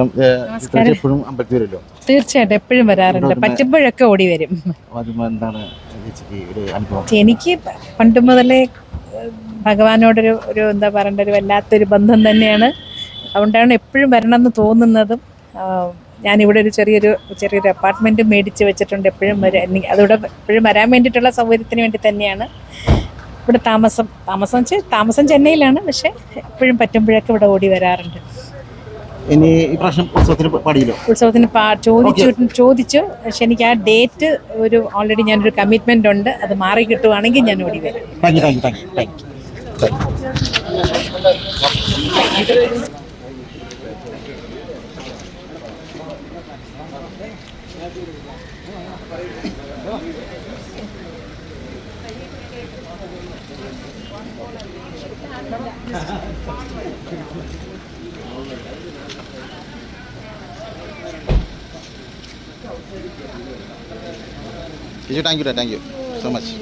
നമസ്കാരം. എപ്പോഴും അമ്പലത്തിൽ വരുമല്ലോ? തീർച്ചയായിട്ടും എപ്പോഴും വരാറുണ്ട്. പറ്റുമ്പോഴൊക്കെ ഓടി വരും. എന്താണ് എനിക്ക് പണ്ട് മുതലേ ഭഗവാനോടൊരു ഒരു എന്താ പറയണ്ട ഒരു വല്ലാത്തൊരു ബന്ധം തന്നെയാണ്. അതുകൊണ്ടാണ് എപ്പോഴും വരണം എന്ന് തോന്നുന്നതും ഞാനിവിടെ ഒരു ചെറിയൊരു ചെറിയൊരു അപ്പാർട്ട്മെന്റ് മേടിച്ച് വെച്ചിട്ടുണ്ട് എപ്പോഴും വരാൻ അതിവിടെ എപ്പോഴും വരാൻ വേണ്ടിയിട്ടുള്ള സൗകര്യത്തിന് വേണ്ടി തന്നെയാണ്. ഇവിടെ താമസം താമസം വെച്ചാൽ താമസം ചെന്നൈയിലാണ്. പക്ഷേ എപ്പോഴും പറ്റുമ്പോഴൊക്കെ ഇവിടെ ഓടി വരാറുണ്ട്. ഇനി ഈ പ്രാവശ്യം ഉത്സവത്തിന് പാടിയില്ലോ? ഉത്സവത്തിന് ചോദിച്ചു ചോദിച്ചു. പക്ഷെ എനിക്ക് ആ ഡേറ്റ് ഒരു ഓൾറെഡി ഞാനൊരു കമ്മിറ്റ്മെന്റ് ഉണ്ട്. അത് മാറി കിട്ടുവാണെങ്കിൽ ഞാൻ ഓടി വരും. Thank you thank you thank you thank you ചേച്ചി thank you thank you so much